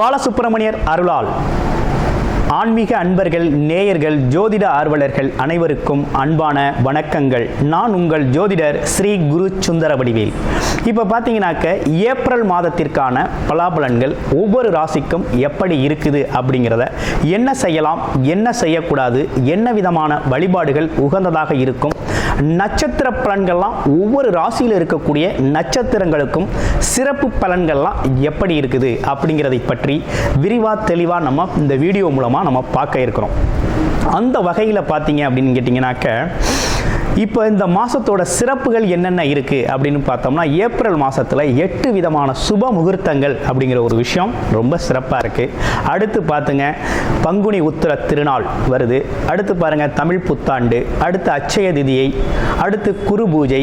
பாலசுப்பிரமணியர் அருளால். ஆன்மீக அன்பர்கள் நேயர்கள் ஜோதிட ஆர்வலர்கள் அனைவருக்கும் அன்பான வணக்கங்கள். நான் உங்கள் ஜோதிடர் ஸ்ரீ குரு சுந்தர வடிவேல் இப்போ பார்த்தீங்கன்னாக்க ஏப்ரல் மாதத்திற்கான பலாபலன்கள் ஒவ்வொரு ராசிக்கும் எப்படி இருக்குது அப்படிங்கிறத என்ன செய்யலாம் என்ன செய்யக்கூடாது என்ன விதமான வழிபாடுகள் உகந்ததாக இருக்கும் நட்சத்திர பலன்கள்லாம் ஒவ்வொரு ராசியில் இருக்கக்கூடிய நட்சத்திரங்களுக்கும் சிறப்பு பலன்கள்லாம் எப்படி இருக்குது அப்படிங்கிறதை பற்றி விரிவாக தெளிவாக நம்ம இந்த வீடியோ மூலமாக நம்ம பார்க்க இருக்கிறோம். அந்த வகையில் பார்த்தீங்க அப்படின்னு கேட்டிங்கனாக்க இப்போ இந்த மாதத்தோட சிறப்புகள் என்னென்ன இருக்குது அப்படின்னு பார்த்தோம்னா ஏப்ரல் மாதத்தில் எட்டு விதமான சுப முகூர்த்தங்கள் அப்படிங்கிற ஒரு விஷயம் ரொம்ப சிறப்பாக இருக்குது அடுத்து பார்த்துங்க பங்குனி உத்திர திருநாள் வருது. அடுத்து பாருங்கள் தமிழ் புத்தாண்டு அடுத்து அச்சய திதியை அடுத்து குரு பூஜை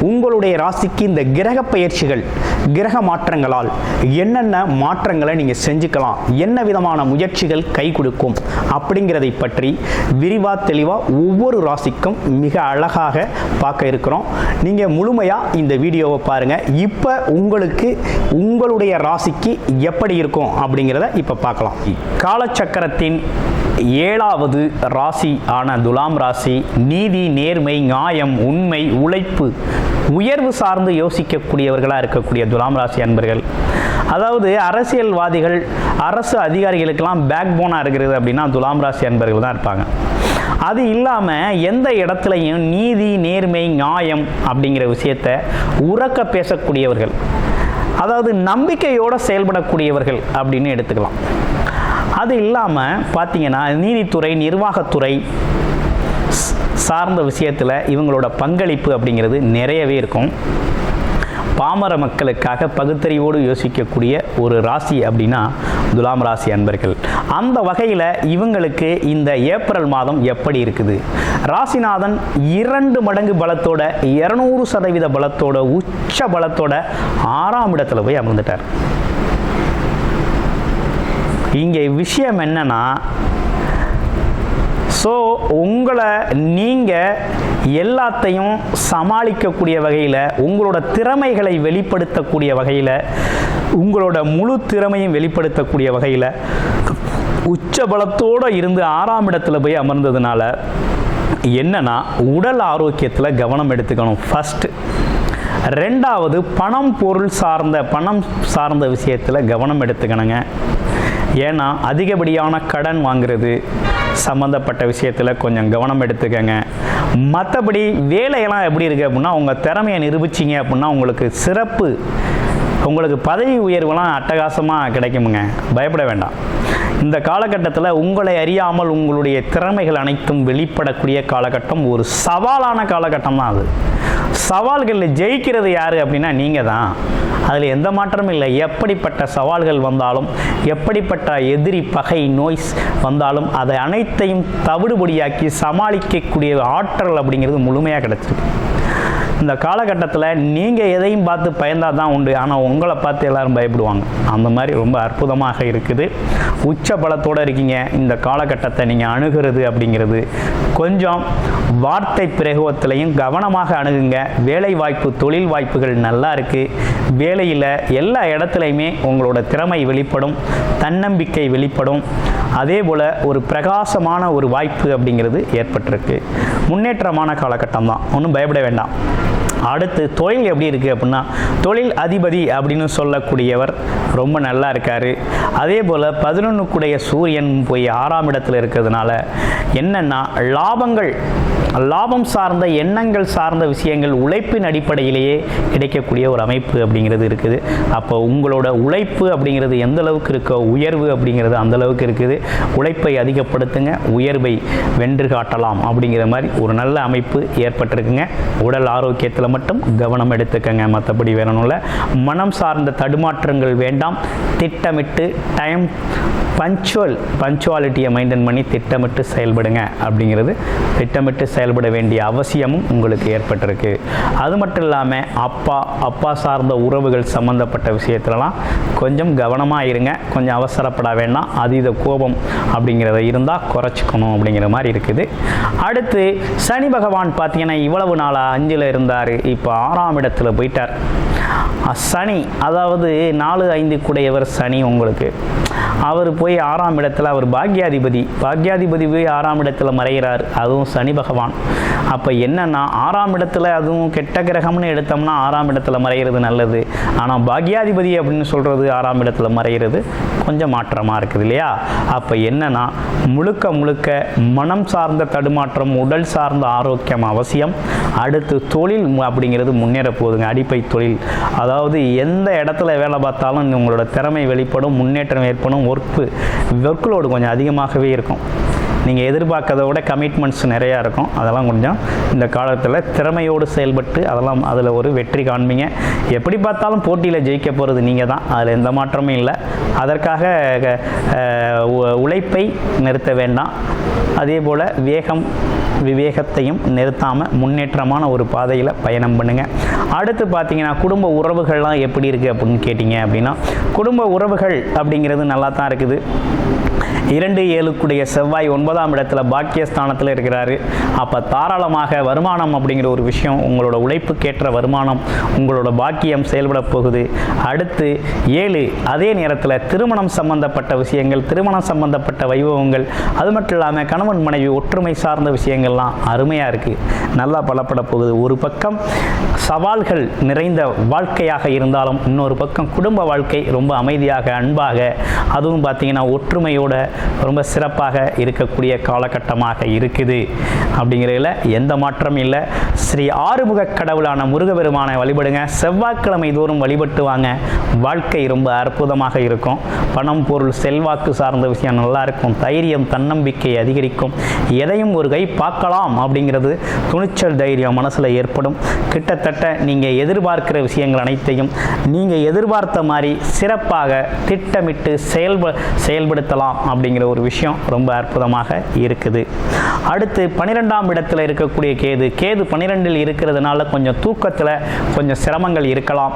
உங்களுடைய ராசிக்கு இந்த கிரக பயிற்சிகள் கிரக மாற்றங்களால் என்னென்ன மாற்றங்களை நீங்கள் செஞ்சுக்கலாம் என்ன விதமான முயற்சிகள் கை கொடுக்கும் அப்படிங்கிறதை பற்றி விரிவாக தெளிவாக ஒவ்வொரு ராசிக்கும் மிக அழகாக பார்க்க இருக்கிறோம். நீங்கள் முழுமையாக இந்த வீடியோவை பாருங்கள் இப்போ உங்களுக்கு உங்களுடைய ராசிக்கு எப்படி இருக்கும் அப்படிங்கிறத இப்போ பார்க்கலாம். காலச்சக்கரத்தின் ஏழாவது ராசி ஆன துலாம் ராசி நீதி நேர்மை நியாயம் உண்மை உழைப்பு உயர்வு சார்ந்து யோசிக்கக்கூடியவர்களாக இருக்கக்கூடிய துலாம் ராசி அன்பர்கள். அதாவது அரசியல்வாதிகள் அரசு அதிகாரிகளுக்கெல்லாம் பேக் போனாக இருக்கிறது அப்படின்னா துலாம் ராசி அன்பர்கள் தான் இருப்பாங்க. அது இல்லாமல் எந்த இடத்துலையும் நீதி நேர்மை நியாயம் அப்படிங்கிற விஷயத்த உறக்க பேசக்கூடியவர்கள். அதாவது நம்பிக்கையோடு செயல்படக்கூடியவர்கள் அப்படின்னு எடுத்துக்கலாம். அது இல்லாமல் பார்த்தீங்கன்னா நீதித்துறை நிர்வாகத்துறை சார்ந்த விஷயத்தில் இவங்களோட பங்களிப்பு அப்படிங்கிறது நிறையவே இருக்கும். பாமர மக்களுக்காக பகுத்தறிவோடு யோசிக்கக்கூடிய ஒரு ராசி அப்படின்னா துலாம் ராசி அன்பர்கள். அந்த வகையில் இவங்களுக்கு இந்த ஏப்ரல் மாதம் எப்படி இருக்குது? ராசிநாதன் இரண்டு மடங்கு பலத்தோட இரநூறு சதவீத பலத்தோட உச்ச பலத்தோட ஆறாம் இடத்துல போய் அமர்ந்துட்டார். இங்கே விஷயம் என்னன்னா ஸோ உங்களை நீங்கள் எல்லாத்தையும் சமாளிக்கக்கூடிய வகையில் உங்களோட திறமைகளை வெளிப்படுத்தக்கூடிய வகையில் உங்களோட முழு திறமையும் வெளிப்படுத்தக்கூடிய வகையில் உச்ச பலத்தோடு இருந்து ஆறாம் இடத்துல போய் அமர்ந்ததுனால என்னன்னா உடல் ஆரோக்கியத்தில் கவனம் எடுத்துக்கணும் ஃபஸ்ட்டு ரெண்டாவது பணம் பொருள் சார்ந்த பணம் சார்ந்த விஷயத்தில் கவனம் எடுத்துக்கணுங்க. ஏன்னா அதிகப்படியான கடன் வாங்குறது சம்மந்தப்பட்ட விஷயத்தில் கொஞ்சம் கவனம் எடுத்துக்கங்க. மற்றபடி வேலையெல்லாம் எப்படி இருக்குது அப்படின்னா உங்கள் திறமையை நிரூபிச்சிங்க அப்படின்னா உங்களுக்கு சிறப்பு உங்களுக்கு பதவி உயர்வுலாம் அட்டகாசமாக கிடைக்குமுங்க. பயப்பட வேண்டாம். இந்த காலகட்டத்தில் உங்களை அறியாமல் உங்களுடைய திறமைகள் அனைத்தும் வெளிப்படக்கூடிய காலகட்டம் ஒரு சவாலான காலகட்டம் தான் அது. சவால்களில் ஜெயிக்கிறது யார் அப்படின்னா நீங்கள் தான் அதில் எந்த மாற்றமும் இல்லை. எப்படிப்பட்ட சவால்கள் வந்தாலும் எப்படிப்பட்ட எதிரி பகை நோய் வந்தாலும் அதை அனைத்தையும் தவிடுபடியாக்கி சமாளிக்கக்கூடிய ஆற்றல் அப்படிங்கிறது முழுமையாக கிடச்சிருக்கு. இந்த காலகட்டத்தில் நீங்கள் எதையும் பார்த்து பயந்தால் தான் உண்டு. ஆனால் உங்களை பார்த்து எல்லாரும் பயப்படுவாங்க. அந்த மாதிரி ரொம்ப அற்புதமாக இருக்குது. உச்ச பலத்தோடு இருக்கீங்க. இந்த காலகட்டத்தை நீங்கள் அணுகிறது அப்படிங்கிறது கொஞ்சம் வார்த்தை பிரயோகத்திலையும் கவனமாக அணுகுங்க. வேலை வாய்ப்பு தொழில் வாய்ப்புகள் நல்லா இருக்குது வேலையில் எல்லா இடத்துலையுமே உங்களோட திறமை வெளிப்படும். தன்னம்பிக்கை வெளிப்படும். அதே போல் ஒரு பிரகாசமான ஒரு வாய்ப்பு அப்படிங்கிறது ஏற்பட்டிருக்கு. முன்னேற்றமான காலகட்டம் தான். ஒன்றும் பயப்பட வேண்டாம். அடுத்து தொழில் எப்படி இருக்குது அப்படின்னா தொழில் அதிபதி அப்படின்னு சொல்லக்கூடியவர் ரொம்ப நல்லா இருக்கார். அதே போல் பதினொன்றுக்குடைய சூரியன் போய் ஆறாம் இடத்துல இருக்கிறதுனால என்னென்னா லாபங்கள் லாபம் சார்ந்த எண்ணங்கள் சார்ந்த விஷயங்கள் உழைப்பின் அடிப்படையிலேயே கிடைக்கக்கூடிய ஒரு அமைப்பு அப்படிங்கிறது இருக்குது. அப்போ உங்களோட உழைப்பு அப்படிங்கிறது எந்த அளவுக்கு இருக்கோ உயர்வு அப்படிங்கிறது அந்த அளவுக்கு இருக்குது. உழைப்பை அதிகப்படுத்துங்க உயர்வை வென்று காட்டலாம் அப்படிங்கிற மாதிரி ஒரு நல்ல அமைப்பு ஏற்பட்டிருக்குங்க. உடல் ஆரோக்கியத்தில் மட்டும் கவனம் எடுத்துக்கங்க. மற்றபடி வேணும்ல மனம் சார்ந்த தடுமாற்றங்கள் வேண்டாம். திட்டமிட்டு டைம் பஞ்சுவல் பஞ்சுவாலிட்டியை மெயின்டைன் பண்ணி திட்டமிட்டு செயல்படுங்க அப்படிங்கிறது திட்டமிட்டு செயல்பட வேண்டிய அவசியமும் உங்களுக்கு ஏற்பட்டிருக்கு. அது மட்டும் இல்லாமல் அப்பா அப்பா சார்ந்த உறவுகள் சம்மந்தப்பட்ட விஷயத்துலலாம் கொஞ்சம் கவனமாக இருங்க. கொஞ்சம் அவசரப்பட வேண்டாம். அதீத கோபம் அப்படிங்கிறத இருந்தால் குறைச்சிக்கணும் அப்படிங்கிற மாதிரி இருக்குது. அடுத்து சனி பகவான் பார்த்தீங்கன்னா இவ்வளவு நாளாக அஞ்சில் இருந்தார். இப்போ ஆறாம் இடத்துல போயிட்டார். சனி அதாவது நாலு ஐந்து கூடையவர் சனி உங்களுக்கு. அவர் போய் ஆறாம் இடத்துல அவர் பாக்யாதிபதி. பாக்யாதிபதி போய் ஆறாம் இடத்துல மறைகிறார். அதுவும் சனி பகவான். அப்போ என்னன்னா ஆறாம் இடத்துல அதுவும் கெட்ட கிரகம்னு எடுத்தோம்னா ஆறாம் இடத்துல மறைகிறது நல்லது. ஆனால் பாக்யாதிபதி அப்படின்னு சொல்கிறது ஆறாம் இடத்துல மறைகிறது கொஞ்சம் மாற்றமாக இருக்குது இல்லையா? அப்போ என்னன்னா முழுக்க முழுக்க மனம் சார்ந்த தடுமாற்றம் உடல் சார்ந்த ஆரோக்கியம் அவசியம். அடுத்து தொழில் அப்படிங்கிறது முன்னேற போகுதுங்க. அடிப்பை தொழில். அதாவது எந்த இடத்துல வேலை பார்த்தாலும் உங்களோட திறமை வெளிப்படும் முன்னேற்றம் ஏற்படும் ஒர்க்கு ஒர்க்லோடு கொஞ்சம் அதிகமாகவே இருக்கும். நீங்கள் எதிர்பார்க்கறத விட கமிட்மெண்ட்ஸ் நிறையா இருக்கும். அதெல்லாம் கொஞ்சம் இந்த காலத்தில் திறமையோடு செயல்பட்டு அதெல்லாம் அதில் ஒரு வெற்றி காண்பீங்க. எப்படி பார்த்தாலும் போட்டியில் ஜெயிக்க போகிறது நீங்கள் தான். அதில் எந்த மாற்றமும் இல்லை. அதற்காக உ- உழைப்பை நிறுத்த வேண்டாம். அதே போல் வேகம் விவேகத்தையும் நிறுத்தாமல் முன்னேற்றமான ஒரு பாதையில் பயணம் பண்ணுங்கள் அடுத்து பார்த்தீங்கன்னா குடும்ப உறவுகள்லாம் எப்படி இருக்குது அப்படின்னு கேட்டிங்க அப்படின்னா குடும்ப உறவுகள் அப்படிங்கிறது நல்லா தான் இருக்குது. இரண்டு ஏழுக்குடைய செவ்வாய் ஒன்பதாம் இடத்துல பாக்கியஸ்தானத்தில் இருக்கிறாரு. அப்போ தாராளமாக வருமானம் அப்படிங்கிற ஒரு விஷயம் உங்களோட உழைப்புக்கேற்ற வருமானம் உங்களோட பாக்கியம் செயல்பட போகுது. அடுத்து ஏழு அதே நேரத்தில் திருமணம் சம்பந்தப்பட்ட விஷயங்கள் திருமணம் சம்பந்தப்பட்ட வைபவங்கள் அது மட்டும் இல்லாமல் கணவன் மனைவி ஒற்றுமை சார்ந்த விஷயங்கள்லாம் அருமையாக இருக்குது நல்லா பலப்பட போகுது. ஒரு பக்கம் சவால்கள் நிறைந்த வாழ்க்கையாக இருந்தாலும் இன்னொரு பக்கம் குடும்ப வாழ்க்கை ரொம்ப அமைதியாக அன்பாக அதுவும் பார்த்தீங்கன்னா ஒற்றுமையோடு ரொம்ப சிறப்பாக இருக்கக்கூடிய காலகட்டமாக இருக்குது. அப்படிங்கிறதுல எந்த மாற்றமும் இல்லை. ஸ்ரீ ஆறுமுக கடவுளான முருகபெருமானை வழிபடுங்க. செவ்வாய்க்கிழமை தோறும் வழிபட்டு வாங்க. வாழ்க்கை ரொம்ப அற்புதமாக இருக்கும். பணம் பொருள் செல்வாக்கு சார்ந்த விஷயம் நல்லா இருக்கும். தைரியம் தன்னம்பிக்கை அதிகரிக்கும். எதையும் ஒரு கை பார்க்கலாம் அப்படிங்கிறது துணிச்சல் தைரியம் மனசில் ஏற்படும். கிட்டத்தட்ட நீங்கள் எதிர்பார்க்கிற விஷயங்கள் அனைத்தையும் நீங்கள் எதிர்பார்த்த மாதிரி சிறப்பாக திட்டமிட்டு செயல்ப செயல்படுத்தலாம். அப்படிங்கிற ஒரு விஷயம் ரொம்ப அற்புதமாக இருக்குது. அடுத்து பன்னிரெண்டாம் இடத்துல இருக்கக்கூடிய கேது. கேது பன்னிரெண்டில் இருக்கிறதுனால கொஞ்சம் தூக்கத்தில் கொஞ்சம் சிரமங்கள் இருக்கலாம்.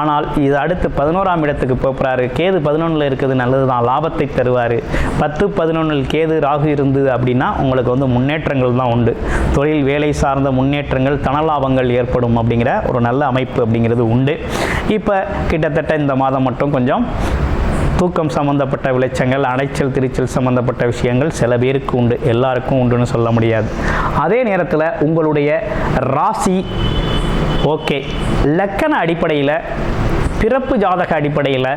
ஆனால் இது அடுத்து பதினோராம் இடத்துக்கு போகிறாரு கேது பதினொன்றில் இருக்கிறது நல்லது தான் லாபத்தை தருவார். பத்து பதினொன்றில் கேது ராகு இருந்தது அப்படின்னா உங்களுக்கு வந்து முன்னேற்றங்கள் தான் உண்டு. தொழில் வேலை சார்ந்த முன்னேற்றங்கள் தனலாபங்கள் ஏற்படும் அப்படிங்கிற ஒரு நல்ல அமைப்பு அப்படிங்கிறது உண்டு. இப்போ கிட்டத்தட்ட இந்த மாதம் மட்டும் கொஞ்சம் தூக்கம் சம்பந்தப்பட்ட விளைச்சங்கள் அலைச்சல் திரிச்சல் சம்பந்தப்பட்ட விஷயங்கள் சில பேருக்கு உண்டு எல்லாருக்கும் உண்டுன்னு சொல்ல முடியாது. அதே நேரத்தில் உங்களுடைய ராசி ஓகே லக்கண அடிப்படையில் பிறப்பு ஜாதக அடிப்படையில்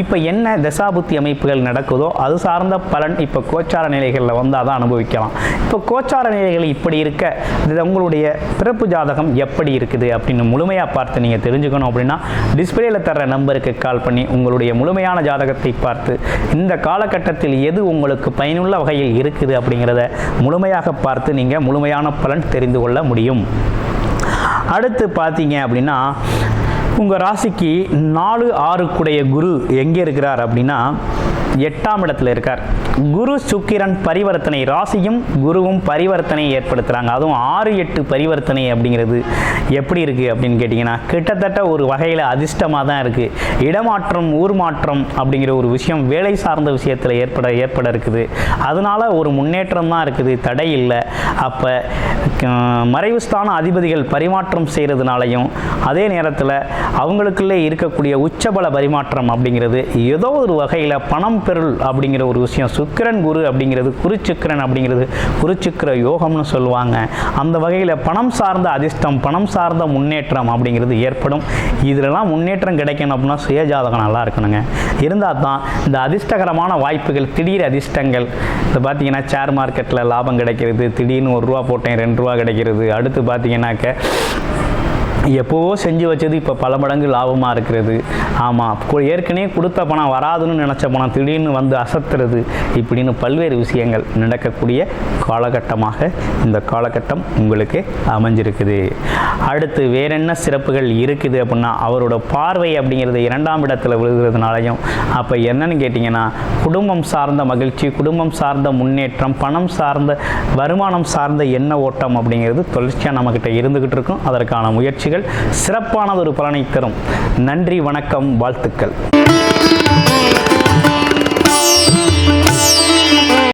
இப்போ என்ன தசாபுத்தி அமைப்புகள் நடக்குதோ அது சார்ந்த பலன் இப்போ கோச்சார நிலைகளில் வந்து அதை அனுபவிக்கலாம். இப்போ கோச்சார நிலைகள் இப்படி இருக்க இது உங்களுடைய பிறப்பு ஜாதகம் எப்படி இருக்குது அப்படின்னு முழுமையாக பார்த்து நீங்கள் தெரிஞ்சுக்கணும் அப்படின்னா டிஸ்பிளேல தர்ற நம்பருக்கு கால் பண்ணி உங்களுடைய முழுமையான ஜாதகத்தை பார்த்து இந்த காலகட்டத்தில் எது உங்களுக்கு பயனுள்ள வகையில் இருக்குது அப்படிங்கிறத முழுமையாக பார்த்து நீங்கள் முழுமையான பலன் தெரிந்து கொள்ள முடியும். அடுத்து பார்த்தீங்க அப்படின்னா உங்கள் ராசிக்கு நாலு ஆறுக்குடைய குரு எங்கே இருக்கிறார் அப்படின்னா எட்டாம் இடத்துல இருக்கார். குரு சுக்கிரன் பரிவர்த்தனை ராசியும் குருவும் பரிவர்த்தனை ஏற்படுத்துகிறாங்க அதுவும் ஆறு எட்டு பரிவர்த்தனை அப்படிங்கிறது எப்படி இருக்குது அப்படின்னு கேட்டிங்கன்னா கிட்டத்தட்ட ஒரு வகையில் அதிர்ஷ்டமாக தான் இருக்குது இடமாற்றம் ஊர் மாற்றம் அப்படிங்கிற ஒரு விஷயம் வேலை சார்ந்த விஷயத்தில் ஏற்பட ஏற்பட இருக்குது. அதனால ஒரு முன்னேற்றம் தான் இருக்குது. தடை இல்லை. அப்போ மறைவுஸ்தான அதிபதிகள் பரிமாற்றம் செய்கிறதுனாலையும் அதே நேரத்தில் அவங்களுக்குள்ளே இருக்கக்கூடிய உச்சபல பரிமாற்றம் அப்படிங்கிறது ஏதோ ஒரு வகையில் பணம் பெருள் அப்படிங்கிற ஒரு விஷயம் சுக்கிரன் குரு அப்படிங்கிறது குருச்சுக்கிரன் அப்படிங்கிறது குருச்சுக்கிர யோகம்னு சொல்லுவாங்க. அந்த வகையில் பணம் சார்ந்த அதிர்ஷ்டம் பணம் சார்ந்த முன்னேற்றம் அப்படிங்கிறது ஏற்படும். இதிலெல்லாம் முன்னேற்றம் கிடைக்கணும் அப்படின்னா சுயஜாதகம் நல்லா இருக்கணுங்க. இருந்தால் தான் இந்த அதிர்ஷ்டகரமான வாய்ப்புகள் திடீர் அதிர்ஷ்டங்கள். இப்போ பார்த்தீங்கன்னா ஷேர் மார்க்கெட்டில் லாபம் கிடைக்கிறது திடீர்னு ஒரு ரூபா போட்டேன் ரெண்டு ரூபா கிடைக்கிறது. அடுத்து பார்த்தீங்கன்னாக்க எப்போவோ செஞ்சு வச்சது இப்போ பல மடங்கு லாபமாக இருக்கிறது. ஆமாம் ஏற்கனவே கொடுத்த பணம் வராதுன்னு நினச்ச பணம் திடீர்னு வந்து அசத்துறது இப்படின்னு பல்வேறு விஷயங்கள் நடக்கக்கூடிய காலகட்டமாக இந்த காலகட்டம் உங்களுக்கு அமைஞ்சிருக்குது. அடுத்து வேற என்ன சிறப்புகள் இருக்குது அப்படின்னா அவரோட பார்வை அப்படிங்கிறது இரண்டாம் இடத்துல விழுகிறதுனாலையும் அப்போ என்னன்னு கேட்டிங்கன்னா குடும்பம் சார்ந்த மகிழ்ச்சி குடும்பம் சார்ந்த முன்னேற்றம் பணம் சார்ந்த வருமானம் சார்ந்த எண்ண ஓட்டம் அப்படிங்கிறது தொடர்ச்சியாக நம்மக்கிட்ட இருந்துக்கிட்டு இருக்கும். அதற்கான முயற்சிகள் சிறப்பானதொரு பலனை தரும். நன்றி வணக்கம் வாழ்த்துக்கள்.